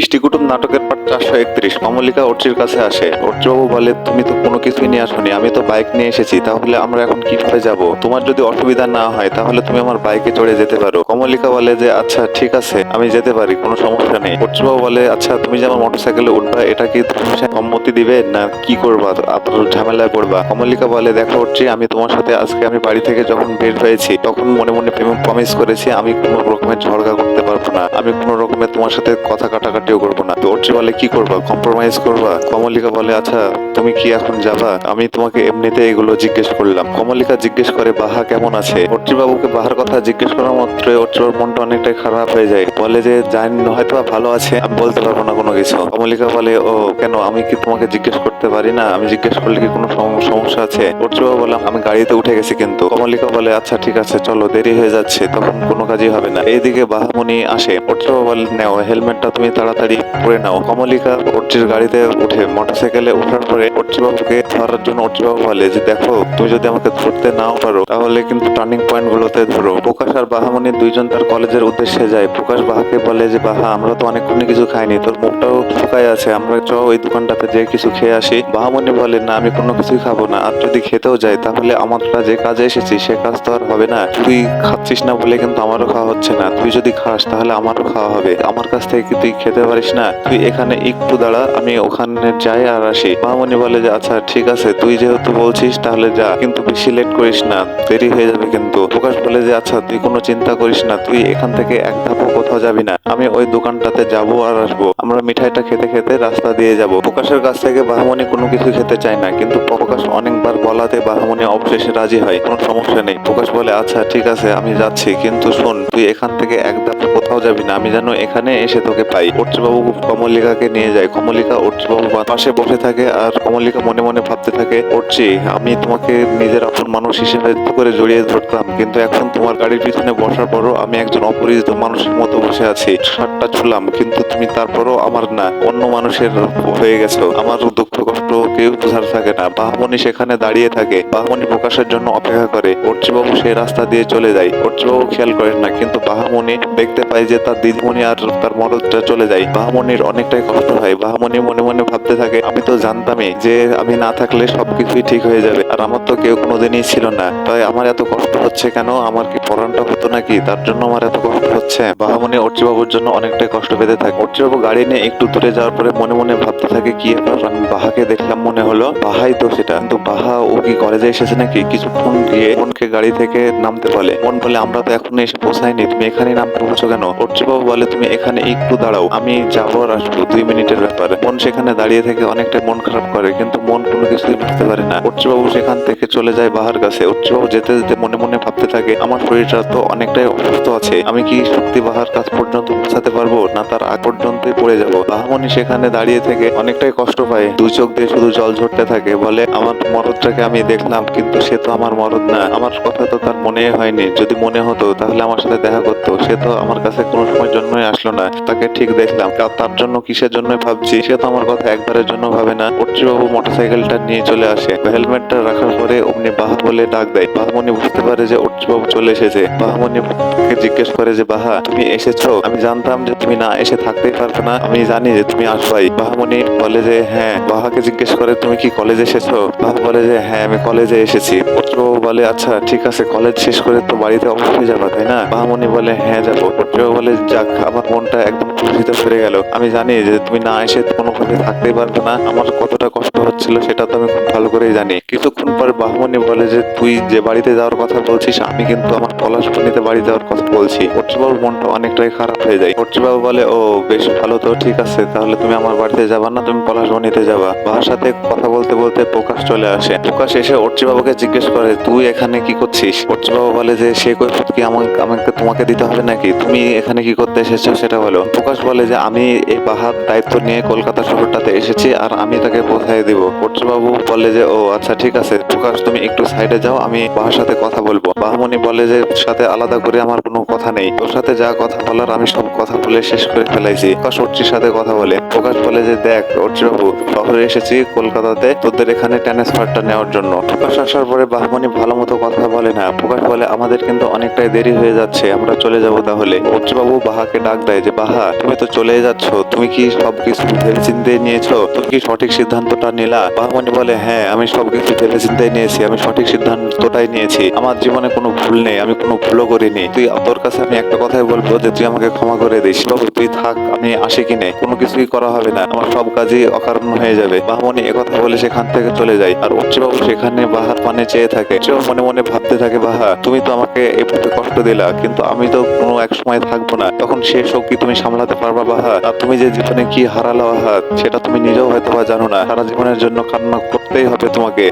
ইষ্টিকুটুম নাটকের পার্ট চারশো একত্রিশ। কমলিকা অর্চির কাছে আসে। অর্চিবাবু বলে, তুমি তো কোনো কিছুই নিয়ে আসোনি, আমি তো বাইক নিয়ে এসেছি, তাহলে আমরা এখন কীভাবে যাব? তোমার যদি অসুবিধা না হয়, তাহলে তুমি আমার বাইকে চড়ে যেতে পারো। কমলিকা বলে যে আচ্ছা ঠিক আছে, আমি যেতে পারি, কোনো সমস্যা নেই। অর্চিবাবু বলে আচ্ছা তুমি যে আমার মোটরসাইকেলে উঠবা, এটা কি সম্মতি দিবে, না কি করবা? আপনার ঝামেলায় পড়বা? কমলিকা বলে, দেখো অর্চি, আমি তোমার সাথে আজকে আমি বাড়ি থেকে যখন বের হয়েছি, তখন মনে মনে প্রেম প্রমিস করেছি, আমি কোনো রকমের ঝড়গা করতে পারব না। আমি কোনো রকমের তোমার সাথে কথা কাটাকাটিও করব না। অর্চি বলে, কি করবা? কম্প্রোমাইজ করবা? কমলিকা বলে আচ্ছা তুমি কি এখন যাবা? আমি তোমাকে এমনিতে এগুলো জিজ্ঞেস করলাম। কমলিকা জিজ্ঞেস করে, বাহা, কেমন আছে? বাবুকে বাহার কথা জিজ্ঞেস করা মাত্র অর্চির মনটা অনেকটাই খারাপ হয়ে যায়। বলে যে, জানি হয়তো ভালো আছে, আমি বলতে পারব না কোনো কিছু। কমলিকা বলে, ও, কেন? আমি কি তোমাকে জিজ্ঞেস করতে পারি না? আমি জিজ্ঞেস করলে কি কোনো সমস্যা আছে? অর্চিবাবু বললাম, আমি গাড়িতে উঠে গেছি কিন্তু। কমলিকা বলে আচ্ছা ঠিক আছে, চলো, দেরি হয়ে যাচ্ছে, তখন কোনো কাজই হবে না। এইদিকে বাহামণি আসে। অর্চিবাবু বলে, নেও, হেলমেটটা তুমি তাড়াতাড়ি পরে নাও। কমলিকা অর্চির গাড়িতে উঠে মোটরসাইকেলে ওঠার পরে অর্চিবাবুকে ধরার জন্য অর্চিবাবু বলে যে, দেখো, তুমি যদি আমাকে ধরতে নাও পারো, তাহলে কিন্তু টার্নিং পয়েন্ট গুলোতে ধরো। প্রকাশ আর বাহামণি দুইজন তার কলেজের উদ্দেশ্যে যায়। প্রকাশ বাহাকে বলে যে, বাহা, আমরা তো অনেকক্ষণই কিছু খাইনি, তোর মুখটাও শুকায় আছে, আমরা চ ওই দোকানটাতে যে কিছু খেয়ে আসি। বাহামণি বলে, না, আমি কোনো কিছুই খাব না, আর যদি খেতেও যাই, তাহলে আমরা যে কাজে এসেছি, সে কাজ তো আর হবে না। তুই খাচ্ছিস না বলে কিন্তু আমারও খাওয়া হচ্ছে না। তুই যদি খাস, তাহলে আমারও খাওয়া হবে। আমার কাছ থেকে তুই খেতে পারিস না। তুই এখানে একটু দাঁড়া, আমি ওখানে যাই আর আসি। মামনি বলে যে আচ্ছা ঠিক আছে, তুই যেহেতু বলছিস, তাহলে যা। কিন্তু বেশি লেট করিস না, দেরি হয়ে যাবে কিন্তু। প্রকাশ বলে যে আচ্ছা তুই কোনো চিন্তা করিস না, তুই এখান থেকে এক কোথাও যাবি না। আমি ওই দোকানটাতে যাব আর আসব। আমরা মিঠাইটা খেতে খেতে রাস্তা দিয়ে যাব। প্রকাশের কাছ থেকে বাহামণি কোনো কিছু খেতে চায় না, কিন্তু প্রকাশ অনেকবার বলাতে বাহামণি অবশেষে রাজি হয়। কোনো সমস্যা নেই। প্রকাশ বলে আচ্ছা ঠিক আছে, আমি যাচ্ছি। কিন্তু শোন, তুই এখান থেকে এক ধাপ কোথাও যাবি না। আমি যেন এখানে এসে তোকে পাই। অর্চবাবু কমলিকাকে নিয়ে যায়। কমলিকা অর্চবাবু পাশে বসে থাকে আর কমলিকা মনে মনে ভাবতে থাকে, অর্চি, আমি তোমাকে নিজের আপন মানুষ হিসেবে করে জড়িয়ে ধরতাম। কিন্তু এখন তোমার গাড়ির পিছনে বসার পরও আমি একজন অপরিচিত মানুষের মতো বসে আছি। শার্টটা ছুলাম কিন্তু তুমি তারপরও আমার না, অন্য মানুষের হয়ে গেছো। আমার দুঃখ কষ্ট কেউ বোঝার থাকে না। বাহমণি সেখানে দাঁড়িয়ে থাকে। বাহমণি প্রকাশের জন্য অপেক্ষা করে। অর্চিবাবু সেই রাস্তা দিয়ে চলে যায়। অর্চিবাবু খেয়াল করেন না, কিন্তু বাহামণি দেখতে পায় যে তার দিদিমণি আর তার মরদটা চলে যায়। বাহামণির অনেকটাই কষ্ট হয়। বাহামণি মনে মনে ভাবতে থাকে, আমি তো জানতামই যে আমি না থাকলে সবকিছুই ঠিক হয়ে যাবে। আর আমার তো কেউ কোনোদিনই ছিল না। তাই আমার এত কষ্ট হচ্ছে কেন? আমার কি পরানটা হতো নাকি? তার জন্য আমার এত কষ্ট হচ্ছে। বাহামণি অর্চিবাবুর জন্য অনেকটাই কষ্ট পেতে থাকে। অর্চিবাবু গাড়ি নিয়ে একটু দূরে যাওয়ার পরে মনে মনে ভাবতে থাকে, কি ব্যাপার? আমি বাহাকে দেখলাম মনে হলো, বাহাই তো সেটা। কিন্তু বাহা, ও কি কলেজে এসেছে নাকি? কিছুক্ষণ গিয়ে মনকে গাড়ি থেকে নামতে বলে। মন বলে, আমরা তো এখনও এসে পৌঁছাইনি, তুমি এখানে নামতে বলছো কেন? অর্চিবাবু বলে, তুমি এখানে একটু দাঁড়াও, আমি যাব আর আসব দুই মিনিটের ব্যাপার। মন সেখানে দাঁড়িয়ে থেকে অনেকটা মন খারাপ করে, কিন্তু মন কোনো কিছুই বুঝতে পারে না। অর্চিবাবু সেখান থেকে চলে যায় বাহার কাছে। অর্চিবাবু যেতে যেতে মনে মনে ভাবতে থাকে, আমার শরীরটা তো অনেকটাই অসুস্থ আছে, আমি কি সত্যি বাহার কাছ পর্যন্ত পৌঁছাতে পারব, না তার আগ পর্যন্তই পড়ে যাব। বাহামণি সেখানে দাঁড়িয়ে থেকে অনেকটাই কষ্ট পায়। দুই চোখ দিয়ে শুধু জল ঝরতে থাকে, বলে, আমার মরদটাকে আমি দেখলাম, কিন্তু সে তো আমার মরদ না। আমার কথা তো তার মনে হয়নি। যদি মনে হতো, তাহলে আমার সাথে দেখা করতো। সে তো আমার কাছে কোনো সময় জন্যই আসলো না। তাকে ঠিক দেখলাম। তার জন্য কিসের জন্য ভাবছি? সে তো আমার কথা একবারের জন্য ভাবে না। অর্চিবাবু মোটরসাইকেলটা নিয়ে চলে আসে। হেলমেটটা রাখার পরে অমনি বাহা বলে ডাক দেয়। বাহামণি বুঝতে পারে যে অর্চিবাবু চলে এসেছে। বাহামণি জিজ্ঞেস করে যে, বাহা, তুমি এসেছ? আমি জানতাম যে তুমি না এসে থাকতেই পারবে না। আমি জানি যে তুমি আসবাই। বাহামণি বলে যে হ্যাঁ। বাহাকে জিজ্ঞেস করে, তুমি কি কলেজে এসেছ? বাহা বলে যে হ্যাঁ আমি কলেজে এসেছি। অর্চিবাবু বলে আচ্ছা ঠিক আছে, কলেজ শেষ করে তো বাড়িতে অবশ্যই যাবা, তাই না? বাহামণি বলে হ্যাঁ যাব। অর্চিবাবু বলে, যাক, আমার মনটা একদম খুশিতে ফিরে গেল। আমি জানি যে, তুমি না এসে কোনোভাবে থাকতেই পারবে না। আমার কতটা কষ্ট হচ্ছিল সেটা তো আমি খুব ভালো করেই জানি। কিছুক্ষণ পরে বাহমণি বলে যে, তুই যে বাড়িতে যাওয়ার কথা বলছিস, আমি কিন্তু আমার পলাশবনিতে বাড়ি যাওয়ার কথা বলছি। অর্চিবাবুর মনটা অনেকটাই খারাপ হয়ে যায়। অর্চিবাবু বলে, ও, বেশ ভালো তো, ঠিক আছে, তাহলে তুমি আমার বাড়িতে যাবা না, তুমি পলাশবনিতে যাবা। বাবার সাথে কথা বলতে বলতে প্রকাশ চলে আসে। প্রকাশ এসে অর্চিবাবুকে জিজ্ঞেস করে, তুই এখানে কি করছিস? অর্চিবাবু বলে যে, সে কৈফত কি আমাকে আমাকে তোমাকে দিতে হবে নাকি? তুমি এখানে কি করতে এসেছ সেটা বলো। প্রকাশ বলে যে, আমি এই বাহার দায়িত্ব নিয়ে কলকাতা শহরটাতে এসেছি, আর আমি তাকে পৌঁছায় দিব। বাবু বলে যে, ও আচ্ছা ঠিক আছে। প্রকাশ, তুমি একটু সাইডে যাও, আমি বাহার সাথে কথা বলব। বাহামণি বলে যে সাথে আলাদা করে আমার কোনো কথা নেই। তোর সাথে যা কথা বলার, আমি সব কথা বলে শেষ করে ফেলাইছি। প্রকাশ অর্চির সাথে কথা বলে। প্রকাশ বলে যে, দেখ অর্চি বাবু শহরে এসেছি কলকাতাতে, তোদের এখানে ট্রান্সফারটা নেওয়ার জন্য। প্রকাশ আসার পরে বাহমণি ভালো মতো কথা বলে না। প্রকাশ বলে, আমাদের কিন্তু অনেকটাই দেরি হয়ে যাচ্ছে, আমরা চলে যাব তাহলে। অর্চি বাবু বাহাকে ডাক দেয় যে, বাহা, তুমি তো চলে যাচ্ছ, তুমি কি সবকিছু চিন্তে নিয়েছো? তুমি কি সঠিক সিদ্ধান্তটা নিলা? বাহমণি বলে হ্যাঁ আমি সব কিছু ভেবে চিন্তাই নিয়েছি, আমি সঠিক সিদ্ধান্তটাই নিয়েছি। আমার জীবনে কোনো ভুল নেই, আমি কোনো ভুলও করিনি। তুই, তোর কাছে আমি একটা কথাই বলব যে, তুই আমাকে ক্ষমা করে দিস। বাবু তুই থাক, আমি আসি কিনে কোনো কিছুই করা হবে না। আমার সব কাজই অকারণ হয়ে যাবে। বাহমণি একথা বলে সেখান থেকে চলে যায়। আর বাবু সেখানে বাহার পানে চেয়ে থাকে। মনে মনে ভাবতে থাকে, বাহা, তুমি তো আমাকে এভাবে কষ্ট দিলা, কিন্তু আমি তো কোনো এক সময় থাকব না। তখন সে সব কি তুমি সামলাতে পারবা, বাহা? আর তুমি যে জীবনে কি হারালো বাহা সেটা তুমি নিজেও হয়তো বা জানো না। সারা জীবনের জন্য কান্না করতেই হবে তোমাকে